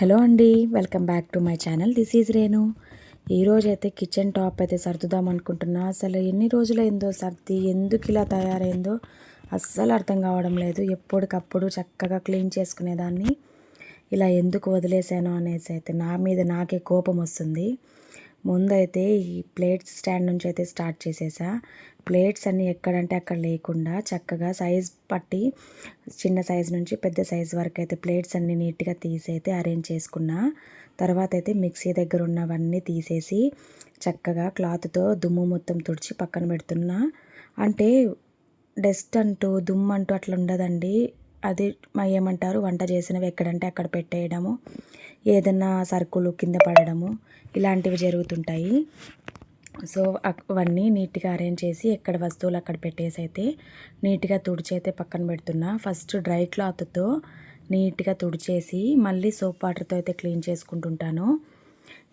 Hello అండి welcome back to my channel. This is Renu. ఈరోజైతే kitchen top అయితే సర్దుదాం అనుకుంటున్నా. అసలు ఎన్ని రోజులైందో సర్ది ఎందుకు ఇలా తయారైందో అస్సలు అర్థం కావడం లేదు. ఎప్పటికప్పుడు చక్కగా క్లీన్ చేసుకునేదాన్ని. ఇలా ఎందుకు వదిలేసాను అనేసి అయితే నా మీద నాకే కోపం వస్తుంది. ముందైతే ఈ ప్లేట్ స్టాండ్ నుంచి అయితే స్టార్ట్ చేసేసా. ప్లేట్స్ అన్నీ ఎక్కడంటే అక్కడ లేకుండా చక్కగా సైజ్ పట్టి చిన్న సైజ్ నుంచి పెద్ద సైజ్ వరకు అయితే ప్లేట్స్ అన్నీ నీట్గా తీసి అయితే అరేంజ్ చేసుకున్నా తర్వాత అయితే మిక్సీ దగ్గర ఉన్నవన్నీ తీసేసి చక్కగా క్లాత్తో దుమ్ము మొత్తం తుడిచి పక్కన పెడుతున్నా. అంటే డస్ట్ అంటూ దుమ్ము అంటూ అట్లా ఉండదండి. అది ఏమంటారు వంట చేసినవి ఎక్కడంటే అక్కడ పెట్టేయడము ఏదన్నా సరుకులు కింద పడడము ఇలాంటివి జరుగుతుంటాయి. సో అవన్నీ నీట్గా అరేంజ్ చేసి ఎక్కడ వస్తువులు అక్కడ పెట్టేసి అయితే నీట్గా తుడిచి అయితే పక్కన పెడుతున్నా. ఫస్ట్ డ్రై క్లాత్తో నీట్గా తుడిచేసి మళ్ళీ సోప్ వాటర్తో అయితే క్లీన్ చేసుకుంటుంటాను.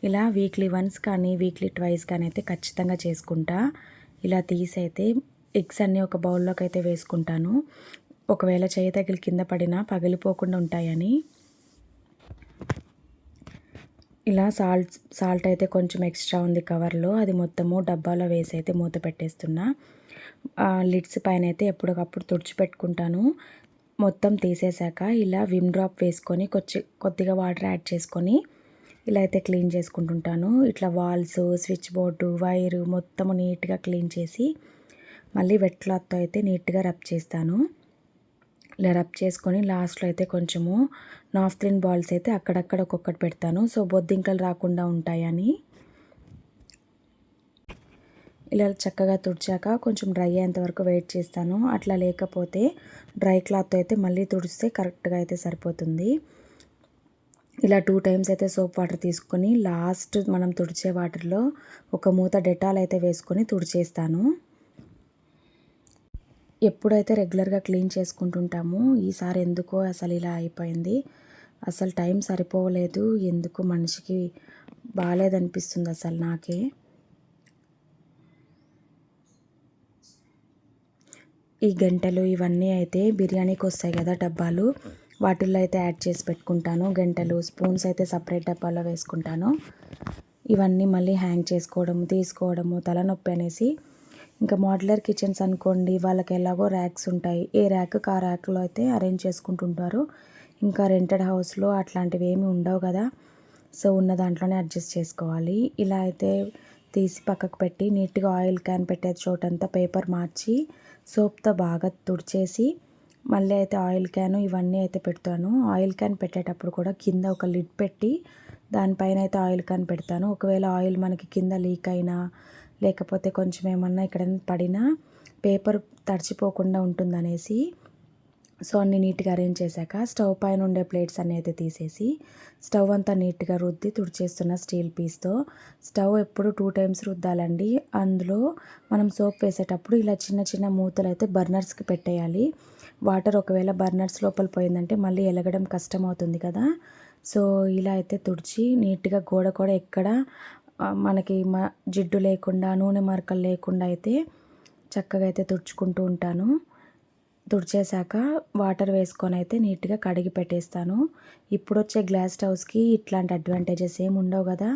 ఇలా వీక్లీ వన్స్ కానీ వీక్లీ ట్వైస్ కానీ అయితే ఖచ్చితంగా చేసుకుంటా. ఇలా తీసి అయితే ఎగ్స్ అన్నీ ఒక బౌల్లోకి అయితే వేసుకుంటాను. ఒకవేళ చేయి తగిలి కింద పడినా పగిలిపోకుండా ఉంటాయని. ఇలా సాల్ట్ సాల్ట్ అయితే కొంచెం ఎక్స్ట్రా ఉంది కవర్లో. అది మొత్తము డబ్బాలో వేసి అయితే మూత పెట్టేస్తున్నా. లిడ్స్ పైన అయితే ఎప్పటికప్పుడు తుడిచిపెట్టుకుంటాను మొత్తం తీసేశాక ఇలా విమ్ డ్రాప్ వేసుకొని కొచ్చి కొద్దిగా వాటర్ యాడ్ చేసుకొని ఇలా అయితే క్లీన్ చేసుకుంటుంటాను. ఇట్లా వాల్స్ స్విచ్ బోర్డు వైరు మొత్తము నీట్గా క్లీన్ చేసి మళ్ళీ వెట్ క్లాత్తో అయితే నీట్గా రబ్ చేస్తాను. ఇలా రబ్ చేసుకొని లాస్ట్లో అయితే కొంచెము నాఫ్త్లిన్ బాల్స్ అయితే అక్కడక్కడ ఒక్కొక్కటి పెడతాను. సో బొద్దింకలు రాకుండా ఉంటాయని. ఇలా చక్కగా తుడిచాక కొంచెం డ్రై అయ్యేంత వరకు వెయిట్ చేస్తాను. అట్లా లేకపోతే డ్రై క్లాత్ అయితే మళ్ళీ తుడిస్తే కరెక్ట్గా అయితే సరిపోతుంది. ఇలా టూ టైమ్స్ అయితే సోప్ వాటర్ తీసుకొని లాస్ట్ మనం తుడిచే వాటర్లో ఒక మూత డెటాల్ అయితే వేసుకొని తుడిచేస్తాను. ఎప్పుడైతే రెగ్యులర్గా క్లీన్ చేసుకుంటుంటామో ఈసారి ఎందుకో అసలు ఇలా అయిపోయింది. అసలు టైం సరిపోలేదు ఎందుకు మనిషికి బాగాలేదనిపిస్తుంది అసలు నాకే. ఈ గంటలు ఇవన్నీ అయితే బిర్యానీకి వస్తాయి కదా డబ్బాలు. వాటిల్లో అయితే యాడ్ చేసి పెట్టుకుంటాను. గంటలు స్పూన్స్ అయితే సపరేట్ డబ్బాలో వేసుకుంటాను. ఇవన్నీ మళ్ళీ హ్యాంగ్ చేసుకోవడము తీసుకోవడము తలనొప్పి అనేసి ఇంకా మోడ్యులర్ కిచెన్స్ అనుకోండి వాళ్ళకి ఎలాగో ర్యాక్స్ ఉంటాయి. ఏ ర్యాక్ ఆ ర్యాక్లో అయితే అరేంజ్ చేసుకుంటుంటారు. ఇంకా రెంటెడ్ హౌస్లో అట్లాంటివి ఏమి ఉండవు కదా. సో ఉన్న దాంట్లోనే అడ్జస్ట్ చేసుకోవాలి. ఇలా అయితే తీసి పక్కకు పెట్టి నీట్గా ఆయిల్ క్యాన్ పెట్టే చోటంతా పేపర్ మార్చి సోప్తో బాగా తుడిచేసి మళ్ళీ అయితే ఆయిల్ క్యాన్ ఇవన్నీ అయితే పెడతాను. ఆయిల్ క్యాన్ పెట్టేటప్పుడు కూడా కింద ఒక లిడ్ పెట్టి దానిపైన అయితే ఆయిల్ క్యాన్ పెడతాను. ఒకవేళ ఆయిల్ మనకి కింద లీక్ అయినా లేకపోతే కొంచెం ఏమన్నా ఇక్కడ పడినా పేపర్ తడిచిపోకుండా ఉంటుందనేసి సో అన్ని నీట్గా అరేంజ్ చేశాక స్టవ్ పైన ఉండే ప్లేట్స్ అన్నీ అయితే తీసేసి స్టవ్ అంతా నీట్గా రుద్ది తుడిచేస్తున్న స్టీల్ పీస్తో స్టవ్ ఎప్పుడు టూ టైమ్స్ రుద్దాలండి. అందులో మనం సోప్ వేసేటప్పుడు ఇలా చిన్న చిన్న మూతలు అయితే బర్నర్స్కి పెట్టేయాలి. వాటర్ ఒకవేళ బర్నర్స్ లోపల పోయిందంటే మళ్ళీ ఎలగడం కష్టం అవుతుంది కదా. సో ఇలా అయితే తుడిచి నీట్గా గోడ కూడా ఎక్కడ మనకి మ జిడ్డు లేకుండా నూనె మరకలు లేకుండా అయితే చక్కగా అయితే తుడుచుకుంటూ ఉంటాను. తుడిచేశాక వాటర్ వేసుకొని అయితే నీట్గా కడిగి పెట్టేస్తాను. ఇప్పుడు వచ్చే గ్లాస్ స్టవ్స్కి ఇట్లాంటి అడ్వాంటేజెస్ ఏమి ఉండవు కదా.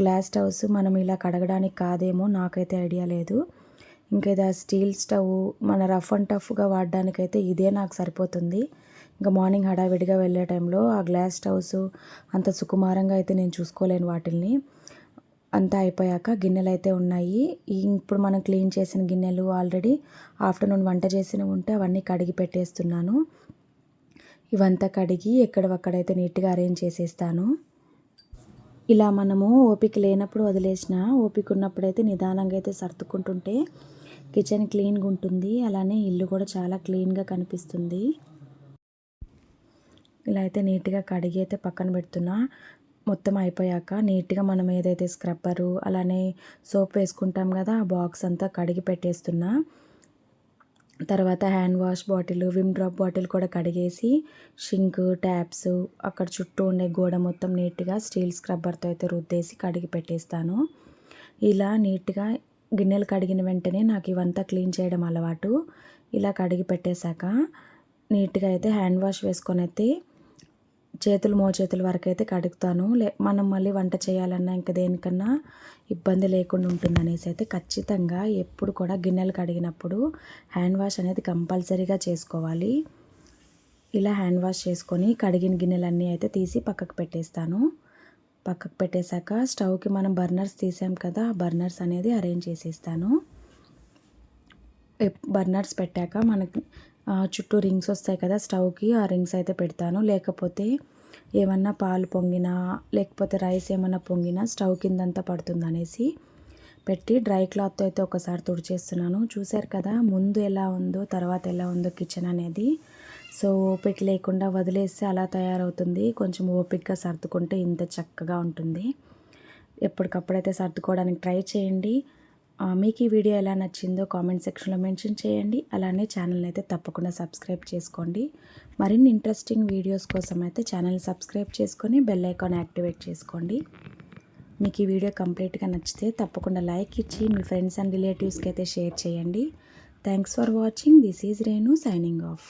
గ్లాస్ స్టవ్స్ మనం ఇలా కడగడానికి కాదేమో నాకైతే ఐడియా లేదు. ఇంకా ఇది స్టీల్ స్టవ్ మన రఫ్ అండ్ టఫ్గా వాడడానికైతే ఇదే నాకు సరిపోతుంది. ఇంకా మార్నింగ్ హడావిడిగా వెళ్ళే టైంలో ఆ గ్లాస్ స్టవ్స్ అంత సుకుమారంగా అయితే నేను చూసుకోలేను వాటిల్ని. అంతా అయిపోయాక గిన్నెలు అయితే ఉన్నాయి ఇప్పుడు మనం క్లీన్ చేసిన గిన్నెలు ఆల్రెడీ ఆఫ్టర్నూన్ వంట చేసినవి ఉంటే అవన్నీ కడిగి పెట్టేస్తున్నాను. ఇవంతా కడిగి ఎక్కడవక్కడైతే నీట్గా అరేంజ్ చేసేస్తాను. ఇలా మనము ఓపిక లేనప్పుడు వదిలేసిన ఓపిక ఉన్నప్పుడైతే నిదానంగా అయితే సర్దుకుంటుంటే కిచెన్ క్లీన్గా ఉంటుంది. అలానే ఇల్లు కూడా చాలా క్లీన్గా కనిపిస్తుంది. ఇలా అయితే నీట్గా కడిగి అయితే పక్కన పెడుతున్నా. మొత్తం అయిపోయాక నీట్గా మనం ఏదైతే స్క్రబ్బరు అలానే సోప్ వేసుకుంటాం కదా ఆ బాక్స్ అంతా కడిగి పెట్టేస్తున్నా. తర్వాత hand wash bottle Vim drop bottle కూడా కడిగేసి షింక్ ట్యాప్స్ అక్కడ చుట్టూ ఉండే గోడ మొత్తం నీట్గా స్టీల్ స్క్రబ్బర్తో అయితే రుద్దేసి కడిగి పెట్టేస్తాను. ఇలా నీట్గా గిన్నెలు కడిగిన వెంటనే నాకు ఇవంతా క్లీన్ చేయడం అలవాటు. ఇలా కడిగి పెట్టేశాక నీట్గా అయితే హ్యాండ్ వాష్ వేసుకొని అయితే చేతులు మోచేతుల వరకు అయితే కడుగుతాను. లే మనం మళ్ళీ వంట చేయాలన్నా ఇంకా దేనికన్నా ఇబ్బంది లేకుండా ఉంటుంది అనేసి అయితే ఖచ్చితంగా ఎప్పుడు కూడా గిన్నెలు కడిగినప్పుడు హ్యాండ్ వాష్ అనేది కంపల్సరీగా చేసుకోవాలి. ఇలా హ్యాండ్ వాష్ చేసుకొని కడిగిన గిన్నెలన్నీ అయితే తీసి పక్కకు పెట్టేస్తాను. పక్కకు పెట్టేశాక స్టవ్కి మనం బర్నర్స్ తీసాం కదా ఆ బర్నర్స్ అనేది అరేంజ్ చేసేస్తాను. బర్నర్స్ పెట్టాక మనకి చుట్టూ రింగ్స్ వస్తాయి కదా స్టవ్కి ఆ రింగ్స్ అయితే పెడతాను. లేకపోతే ఏమన్నా పాలు పొంగినా లేకపోతే రైస్ ఏమన్నా పొంగినా స్టవ్ కిందంతా పడుతుందనేసి పెట్టి డ్రై క్లాత్తో అయితే ఒకసారి తుడిచేస్తున్నాను. చూశారు కదా ముందు ఎలా ఉందో తర్వాత ఎలా ఉందో కిచెన్ అనేది. సో ఓపిక లేకుండా వదిలేస్తే అలా తయారవుతుంది. కొంచెం ఓపికగా సర్దుకుంటే ఇంత చక్కగా ఉంటుంది. ఎప్పటికప్పుడైతే సర్దుకోవడానికి ట్రై చేయండి. మీకు ఈ వీడియో ఎలా నచ్చిందో కామెంట్ సెక్షన్లో మెన్షన్ చేయండి. అలానే ఛానల్ అయితే తప్పకుండా సబ్స్క్రైబ్ చేసుకోండి. మరిన్ని ఇంట్రెస్టింగ్ వీడియోస్ కోసం అయితే ఛానల్ సబ్స్క్రైబ్ చేసుకొని బెల్ ఐకాన్ యాక్టివేట్ చేసుకోండి. మీకు ఈ వీడియో కంప్లీట్గా నచ్చితే తప్పకుండా లైక్ ఇచ్చి మీ ఫ్రెండ్స్ అండ్ రిలేటివ్స్కి అయితే షేర్ చేయండి. Thanks for watching. This is Renu signing off.